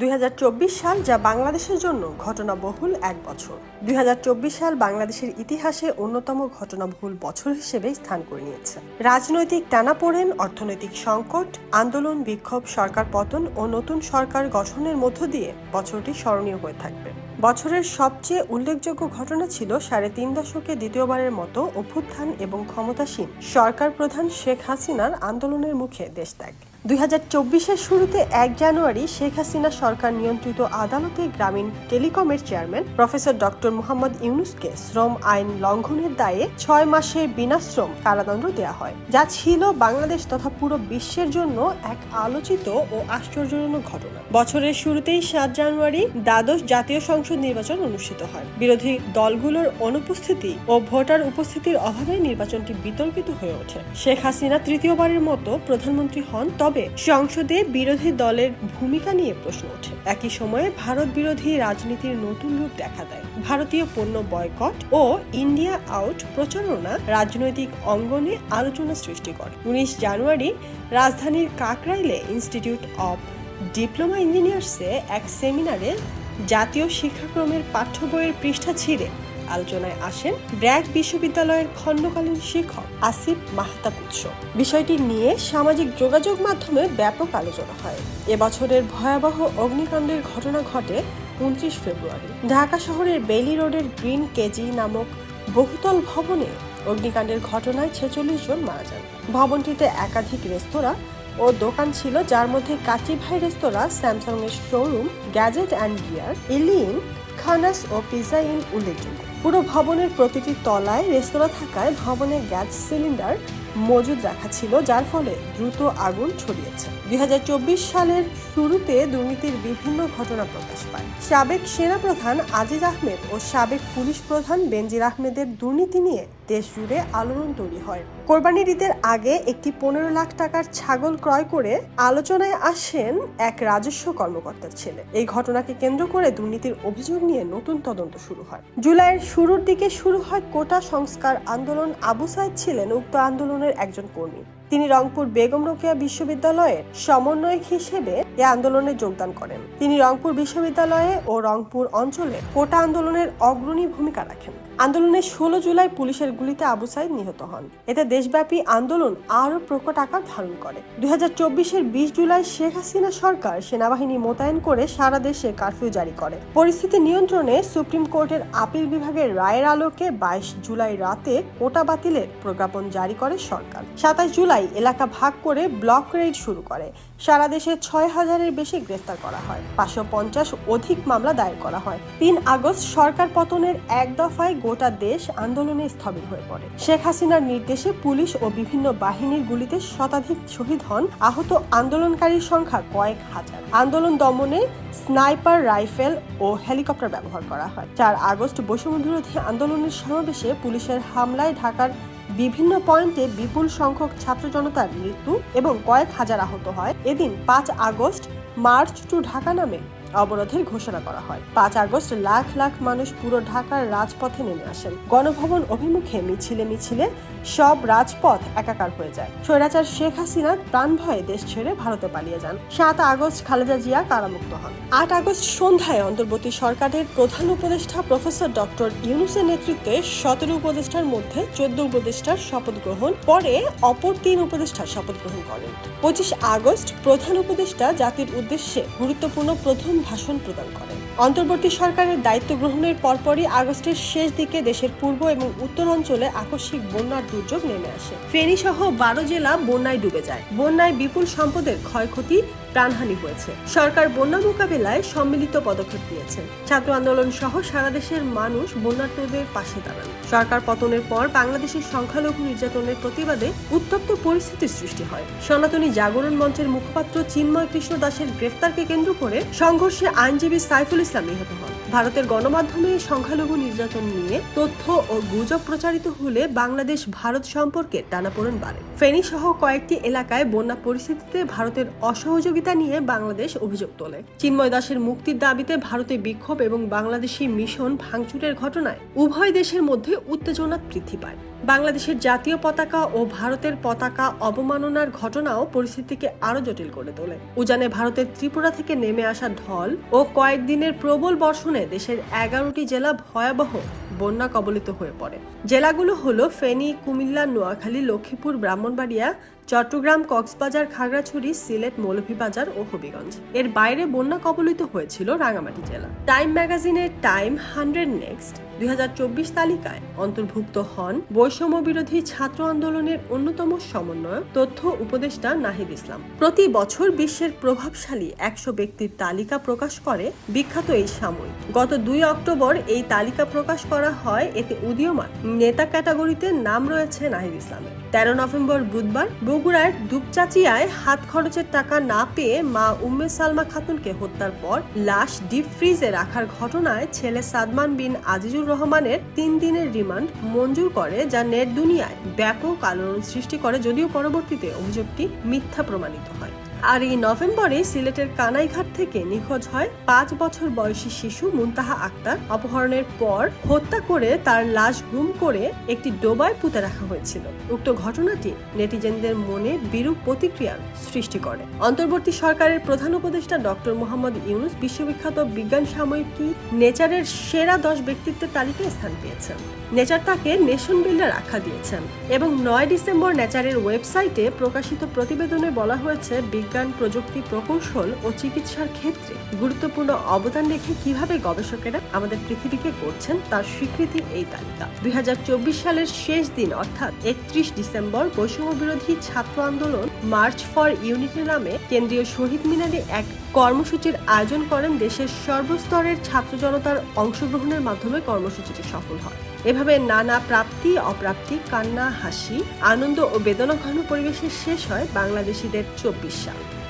দুই হাজার চব্বিশ সাল যা বাংলাদেশের জন্য ঘটনাবহুল এক বছর। দুই হাজার চব্বিশ সাল বাংলাদেশের ইতিহাসে অন্যতম ঘটনাবহুল বছর হিসেবে স্থান করে নিয়েছে। রাজনৈতিক টানাপোড়েন, অর্থনৈতিক সংকট, আন্দোলন, বিক্ষোভ, সরকার পতন ও নতুন সরকার গঠনের মধ্য দিয়ে বছরটি স্মরণীয় হয়ে থাকবে। বছরের সবচেয়ে উল্লেখযোগ্য ঘটনা ছিল সাড়ে তিন দশকে দ্বিতীয়বারের মতো অভ্যুত্থান এবং ক্ষমতাসীন সরকার প্রধান শেখ হাসিনার আন্দোলনের মুখে দেশ ত্যাগ। দুই চব্বিশের শুরুতে এক জানুয়ারি শেখ হাসিনা সরকার নিয়ন্ত্রিত আদালতে গ্রামীণ টেলিকমের চেয়ারম্যান প্রফেসর ডক্টর মোহাম্মদ ইউনুসকে শ্রম আইন লঙ্ঘনের দায়ে ছয় মাসের বিনাশ্রম কারাদণ্ড দেওয়া হয়। যা ছিল বাংলাদেশ তথা পুরো বিশ্বের জন্য এক আলোচিত ও আশ্চর্যজনক ঘটনা। বছরের শুরুতেই সাত জানুয়ারি দ্বাদশ জাতীয় সংসদ নির্বাচন অনুষ্ঠিত হয়। বিরোধী দলগুলোর অনুপস্থিতি ও ভোটার উপস্থিতির অভাবে নির্বাচনটি বিতর্কিত হয়ে ওঠে। শেখ হাসিনা তৃতীয়বারের মতো প্রধানমন্ত্রী হন, তবে সংসদে বিরোধী দলের ভূমিকা নিয়ে প্রশ্ন ওঠে। একই সময়ে ভারত বিরোধী রাজনীতির নতুন রূপ দেখা দেয়। ভারতীয় পণ্য বয়কট ও ইন্ডিয়া আউট প্রচারণা রাজনৈতিক অঙ্গনে আলোচনা সৃষ্টি করে। উনিশ জানুয়ারি রাজধানীর কাকরাইলে ইনস্টিটিউট অব ডিপ্লোমা ইঞ্জিনিয়ার্সে এক সেমিনারে জাতীয় শিক্ষাক্রমের পাঠ্য বইয়ের পৃষ্ঠা ছিঁড়ে। আলোচনায় আসেন ব্র্যাক বিশ্ববিদ্যালয়ের খণ্ডকালীন শিক্ষক আসিফ মাহতাব উৎস। বিষয়টি নিয়ে সামাজিক যোগাযোগ মাধ্যমে ব্যাপক আলোচনা হয়। এবছরের ভয়াবহ অগ্নিকাণ্ডের ঘটনা ঘটে উনত্রিশ ফেব্রুয়ারি। ঢাকা শহরের বেলি রোডের গ্রিন কেজি নামক বহুতল ভবনে অগ্নিকাণ্ডের ঘটনায় ছেচল্লিশ জন মারা যান। ভবনটিতে একাধিক রেস্তোরাঁ ও দোকান ছিল, যার মধ্যে কাচি ভাই রেস্তোরাঁ স্যামসাং এর শোরুম, গ্যাজেট অ্যান্ড গিয়ার, ইলিন খানাস ও পিজা ইন উল্লেখযোগ্য। পুরো ভবনের প্রতিটি তলায়, রেস্তোরাঁ থাকায় ভবনে গ্যাস সিলিন্ডার মজুদ রাখা ছিল, যার ফলে দ্রুত আগুন ছড়িয়েছে। দুই হাজার চব্বিশ সালের শুরুতে দুর্নীতির বিভিন্ন ঘটনা প্রকাশ পায়। সাবেক সেনাপ্রধান আজিজ আহমেদ ও সাবেক পুলিশ প্রধান বেনজির আহমেদের দুর্নীতি নিয়ে দেশ জুড়ে আলোড়ন তৈরি হয়। কোরবানির ঈদের আগে একটি পনেরো লাখ টাকার ছাগল ক্রয় করে আলোচনায় আসেন এক রাজস্ব কর্মকর্তার ছেলে। এই ঘটনাকে কেন্দ্র করে দুর্নীতির অভিযোগ নিয়ে নতুন তদন্ত শুরু হয়। জুলাইয়ের শুরুর দিকে শুরু হয় কোটা সংস্কার আন্দোলন। আবু সাইদ ছিলেন উক্ত আন্দোলনের একজন কর্মী। তিনি রংপুর বেগম রোকেয়া বিশ্ববিদ্যালয়ের সমন্বয়ক হিসেবে এ আন্দোলনে যোগদান করেন। তিনি রংপুর বিশ্ববিদ্যালয়ে ও রংপুর অঞ্চলে কোটা আন্দোলনের অগ্রণী ভূমিকা রাখেন। আন্দোলনের ষোলো জুলাই পুলিশের গুলিতে আবু সাইদ নিহত হন। এতে দেশব্যাপী আন্দোলন আরও প্রকট আকার ধারণ করে। দুই হাজার চব্বিশের বিশ জুলাই শেখ হাসিনা সরকার সেনাবাহিনী মোতায়েন করে সারা দেশে কারফিউ জারি করে। পরিস্থিতি নিয়ন্ত্রণে সুপ্রিম কোর্টের আপিল বিভাগের রায়ের আলোকে বাইশ জুলাই রাতে কোটা বাতিলের প্রজ্ঞাপন জারি করে সরকার। সাতাশ জুলাই এলাকা ভাগ করে ব্লক রেড শুরু করে। সারা দেশে ছয় হাজারের বেশি গ্রেফতার করা হয়। পাঁচশো পঞ্চাশ অধিক মামলা দায়ের করা হয়। তিন আগস্ট সরকার পতনের এক দফায় গোটা দেশ আন্দোলনে স্থবির হয়ে পড়ে। শেখ হাসিনার নির্দেশে পুলিশ ও বিভিন্ন বাহিনীর গুলিতে শতাধিক শহীদ হন। আহত আন্দোলনকারীর সংখ্যা কয়েক হাজার। আন্দোলন দমনে স্নাইপার রাইফেল ও হেলিকপ্টার ব্যবহার করা হয়। চার আগস্ট বৈষম্য বিরোধী আন্দোলনের সমাবেশে পুলিশের হামলায় ঢাকার বিভিন্ন পয়েন্টে বিপুল সংখ্যক ছাত্র জনতার মৃত্যু এবং কয়েক হাজার আহত হয়। এদিন পাঁচ আগস্ট মার্চ টু ঢাকা নামে অবরোধের ঘোষণা করা হয়। পাঁচ আগস্ট লাখ লাখ মানুষ পুরো ঢাকার রাজপথে নেমে আসেন। গণভবন অভিমুখে মিছিলে মিছিলে সব রাজপথ একাকার হয়ে যায়। স্বৈরাচার শেখ হাসিনা প্রাণ ভয়ে দেশ ছেড়ে ভারতে পালিয়ে যান। সাত আগস্ট খালেদা জিয়া কারামুক্ত হন। আট আগস্ট সন্ধ্যায় অন্তর্বর্তী সরকারের প্রধান উপদেষ্টা প্রফেসর ডক্টর ইউনুসের নেতৃত্বে সতেরো উপদেষ্টার মধ্যে চোদ্দ উপদেষ্টার শপথ গ্রহণ, পরে অপর তিন উপদেষ্টা শপথ গ্রহণ করেন। পঁচিশ আগস্ট প্রধান উপদেষ্টা জাতির উদ্দেশ্যে গুরুত্বপূর্ণ প্রথম ভাষণ প্রদান করেন। অন্তর্বর্তী সরকারের দায়িত্ব গ্রহণের পরপরই আগস্টের শেষ দিকে দেশের পূর্ব এবং উত্তর অঞ্চলে আকস্মিক বন্যার দুর্যোগ নেমে আসে। ফেনী সহ বারো জেলা বন্যায় ডুবে যায়। বন্যায় বিপুল সম্পদের ক্ষয়ক্ষতি প্রাণহানি হয়েছে। সরকার বন্যা মোকাবেলায় সম্মিলিত পদক্ষেপ নিয়েছে। ছাত্র আন্দোলন সহ সারা দেশের মানুষ বন্যার্তদের পাশে দাঁড়ান। সরকার পতনের পর বাংলাদেশের সংখ্যালঘু নির্যাতনের প্রতিবাদে উত্তপ্ত পরিস্থিতির সৃষ্টি হয়। সনাতনী জাগরণ মঞ্চের মুখপাত্র চিন্ময় কৃষ্ণ দাসের গ্রেফতারকে কেন্দ্র করে সংঘর্ষে আইনজীবী সাইফুল ইসলাম নিহত হন। ভারতের গণমাধ্যমে সংখ্যালঘু নির্যাতন নিয়ে তথ্য ও গুজব প্রচারিত হলে বাংলাদেশ ভারত সম্পর্কে টানাপোড়েন বাড়ে। ফেনী সহ কয়েকটি এলাকায় বন্যা পরিস্থিতিতে ভারতের অসহযোগিতা সহযোগিতা নিয়ে বাংলাদেশ অভিযোগ তোলে। চিন্ময় দাসের মুক্তির দাবিতে ভারতে বিক্ষোভ এবং বাংলাদেশি মিশন ভাঙচুরের ঘটনায় উভয় দেশের মধ্যে উত্তেজনা বৃদ্ধি পায়। বাংলাদেশের জাতীয় পতাকা ও ভারতের পতাকা অবমাননার ঘটনাও পরিস্থিতিকে আরও জটিল করে তোলে। উজানে ভারতের ত্রিপুরা থেকে নেমে আসা ঢল ও কয়েকদিনের প্রবল বর্ষণে দেশের এগারোটি জেলা ভয়াবহ বন্যা কবলিত হয়ে পড়ে। জেলাগুলো হলো ফেনী, কুমিল্লা, নোয়াখালী, লক্ষ্মীপুর, ব্রাহ্মণবাড়িয়া, চট্টগ্রাম, কক্সবাজার, খাগড়াছড়ি, সিলেট, মৌলভীবাজার ও হবিগঞ্জ। এর বাইরে বন্যা কবলিত হয়েছিল রাঙামাটি জেলা। টাইম ম্যাগাজিনের টাইম হান্ড্রেড নেক্সট। দুই হাজার চব্বিশ তালিকায় অন্তর্ভুক্ত হন বৈষম্য বিরোধী ছাত্র আন্দোলনের অন্যতম সমন্বয়ক তথ্য উপদেষ্টা নাহিদ ইসলাম। প্রতি বছর বিশ্বের প্রভাবশালী একশো ব্যক্তির তালিকা প্রকাশ করে বিখ্যাত এই সাময়িক। গত দুই অক্টোবর এই তালিকা প্রকাশ করা হয় এতে উদীয়মান নেতা ক্যাটাগরিতে নাম রয়েছে নাহিদ ইসলামের। তেরো নভেম্বর বুধবার বগুড়ার দুপচাচিয়ায় হাত খরচের টাকা না পেয়ে মা উম্মে সালমা খাতুনকে হত্যার পর লাশ ডিপ ফ্রিজে রাখার ঘটনায় ছেলে সাদমান বিন আজিজুর রহমানের তিন দিনের রিমান্ড মঞ্জুর করে যা নেট দুনিয়ায় ব্যাপক আলোড়ন সৃষ্টি করে, যদিও পরবর্তীতে অভিযোগটি মিথ্যা প্রমাণিত হয়। আর এই নভেম্বরে সিলেটের কানাইঘাট থেকে নিখোঁজ হয় পাঁচ বছর বয়সী শিশু মুনতাহা আক্তার। অপহরণের পর হত্যা করে তার লাশ গুম করে একটি ডোবায় পুঁতে রাখা হয়েছিল। উক্ত ঘটনাটি নেটিজেনদের মনে বিরূপ প্রতিক্রিয়ার সৃষ্টি করে। অন্তর্বর্তী সরকারের প্রধান উপদেষ্টা ডক্টর মোহাম্মদ ইউনুস বিশ্ববিখ্যাত বিজ্ঞান সাময়িকী নেচারের সেরা দশ ব্যক্তিত্বের তালিকায় স্থান পেয়েছেন। নেচার তাকে নেশন বিল্ডার আখ্যা দিয়েছেন এবং নয় ডিসেম্বর নেচারের ওয়েবসাইটে প্রকাশিত প্রতিবেদনে বলা হয়েছে, বিজ্ঞান প্রযুক্তি, প্রকৌশল ও চিকিৎসার ক্ষেত্রে গুরুত্বপূর্ণ অবদান রেখে কীভাবে গবেষকেরা আমাদের পৃথিবীকে করছেন তার স্বীকৃতির এই তালিকা। দুই হাজার চব্বিশ সালের শেষ দিন, অর্থাৎ একত্রিশ ডিসেম্বর বৈষম্য বিরোধী ছাত্র আন্দোলন মার্চ ফর ইউনিটি নামে কেন্দ্রীয় শহীদ মিনারে এক কর্মসূচির আয়োজন করেন দেশের সর্বস্তরের ছাত্র জনতার অংশগ্রহণের মাধ্যমে কর্মসূচিটি সফল হয়। এভাবে নানা প্রাপ্তি, অপ্রাপ্তি, কান্না, হাসি, আনন্দ ও বেদনা ঘন পরিবেশে শেষ হয় বাংলাদেশিদের চব্বিশ সাল।